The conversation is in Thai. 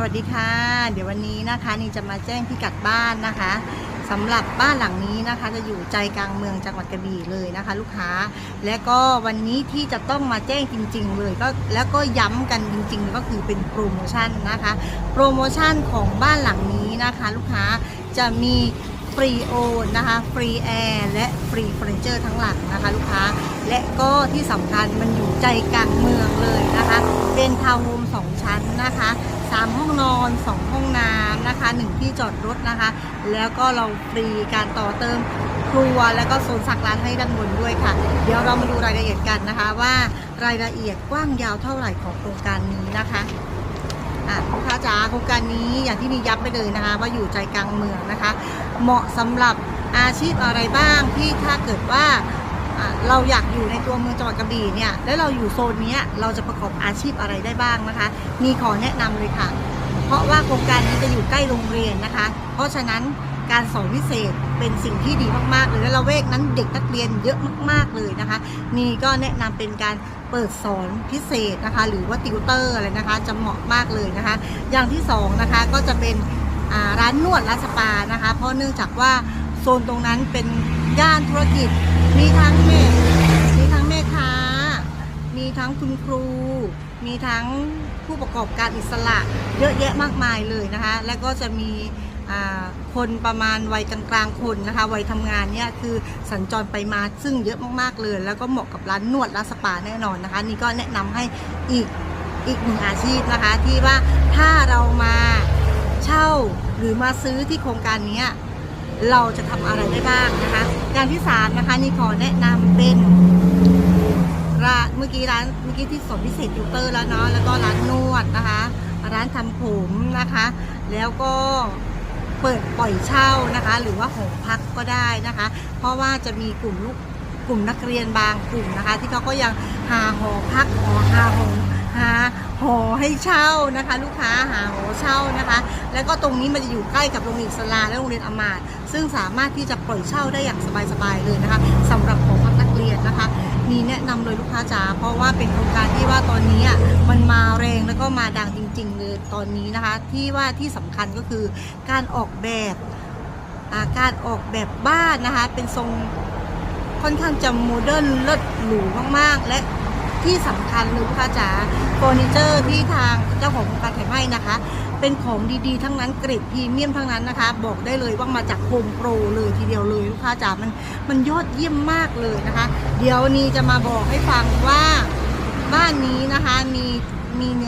สวัสดีค่ะ เดี๋ยววันนี้นะคะนี่จะมาแจ้งพิกัดบ้านนะคะสำหรับบ้านหลังนี้นะคะ จะอยู่ใจกลางเมืองจังหวัดกระบี่เลยนะคะ ลูกค้า และก็วันนี้ที่จะต้องมาแจ้งจริง ๆ เลยก็แล้วก็ย้ำกันจริง ๆ ก็คือเป็นโปรโมชั่นนะคะ โปรโมชั่นของบ้านหลังนี้นะคะ ลูกค้าจะมี ฟรีโอนนะคะ ฟรีแอร์และฟรีเฟอร์นิเจอร์ทั้งหลังนะคะลูกค้า และก็ที่สำคัญมันอยู่ใจกลางเมืองเลยนะคะ เป็นทาวน์โฮมสองชั้นนะคะสามห้องนอนสองห้องน้ำนะคะหนึ่งที่จอดรถนะคะ แล้วก็เราฟรีการต่อเติมครัวแล้วก็โซนสักร้านให้ด้านบนด้วยค่ะ เดี๋ยวเรามาดูรายละเอียดกันนะคะว่ารายละเอียดกว้างยาวเท่าไหร่ของโครงการนี้นะคะ อะลูกค้าจ๋าโครงการนี้อย่างที่มีย้ำไปเลยนะคะ ว่าอยู่ใจกลางเมืองนะคะ เหมาะสำหรับอาชีพอะไรบ้างที่ถ้าเกิดว่าอะเราอยากอยู่ในตัวเมืองจังหวัดกระบี่เนี่ยแล้วเราอยู่โซนนี้เราจะประกอบอาชีพอะไรได้บ้างนะคะ มีขอแนะนำเลยค่ะ เพราะว่าโครงการนี้จะอยู่ใกล้โรงเรียนนะคะ เพราะฉะนั้น การสอนพิเศษเป็นสิ่งที่ดีมากๆเลยและละเวกนั้นเด็กนักเรียนเยอะมาก ๆเลยนะคะ นี่ก็แนะนำเป็นการเปิดสอนพิเศษนะคะ หรือว่าติวเตอร์อะไรนะคะ จะเหมาะมากเลยนะคะ อย่างที่สองนะคะก็จะเป็นร้านนวดร้านสปานะคะ เพราะเนื่องจากว่าโซนตรงนั้นเป็นย่านธุรกิจ มีทั้งแม่มีทั้งแม่ค้า มีทั้งคุณครู มีทั้งผู้ประกอบการอิสระเยอะแยะมากมายเลยนะคะ และก็จะมี คนประมาณวัยกลางๆคนนะคะวัยทำงานเนี่ยคือสัญจรไปมาซึ่งเยอะมากๆเลย แล้วก็เหมาะกับร้านนวดร้านสปาแน่นอนนะคะ นี่ก็แนะนำให้อีกอีกหนึ่งอาชีพนะคะ ที่ว่าถ้าเรามาเช่าหรือมาซื้อที่โครงการเนี้ยเราจะทำอะไรได้บ้างนะคะอย่างที่สามนะคะนี่ขอแนะนำเป็นร้านเมื่อกี้ร้านเมื่อกี้ที่สอนพิเศษติวเตอร์แล้วเนาะแล้วก็ร้านนวดนะคะ ร้านทำผมนะคะ แล้วก็ เปิดปล่อยเช่านะคะ หรือว่าหอพักก็ได้นะคะ เพราะว่าจะมีกลุ่มลูกกลุ่มนักเรียนบางกลุ่มนะคะ ที่เขาก็ยังหาหอพักหอหาหอหาหอให้เช่านะคะ ลูกค้าหาหอเช่านะคะ แล้วก็ตรงนี้มันจะอยู่ใกล้กับโรงเรียนสลาและโรงเรียนอมาตซึ่งสามารถที่จะปล่อยเช่าได้อย่างสบายๆเลยนะคะสำหรับขอพัก รียนนะคะ มีแนะนำเลยลูกค้าจ๋าเพราะว่าเป็นโครงการที่ว่าตอนนี้อะมันมาแรงแล้วก็มาดังจริงๆเลยตอนนี้นะคะ ที่ว่าที่สำคัญก็คือการออกแบบาการออกแบบบ้านนะคะ เป็นทรงค่อนข้างจะโมเดิร์นเลิศหรูมากๆ และ ที่สำคัญลยลูกค้าจ๋าเฟอร์นิเจอร์ที่ทางเจ้าของโครงการแถมให้นะคะ เป็นของดีๆ ทั้งนั้นเกรดพรีเมียมทั้งนั้นนะคะ บอกได้เลยว่ามาจากโฮมโปรเลยทีเดียวเลยลูกค้าจ๋ามันมันยอดเยี่ยมมากเลยนะคะ เดี๋ยวนี้จะมาบอกให้ฟังว่าบ้านนี้นะคะมีมีเนื้อ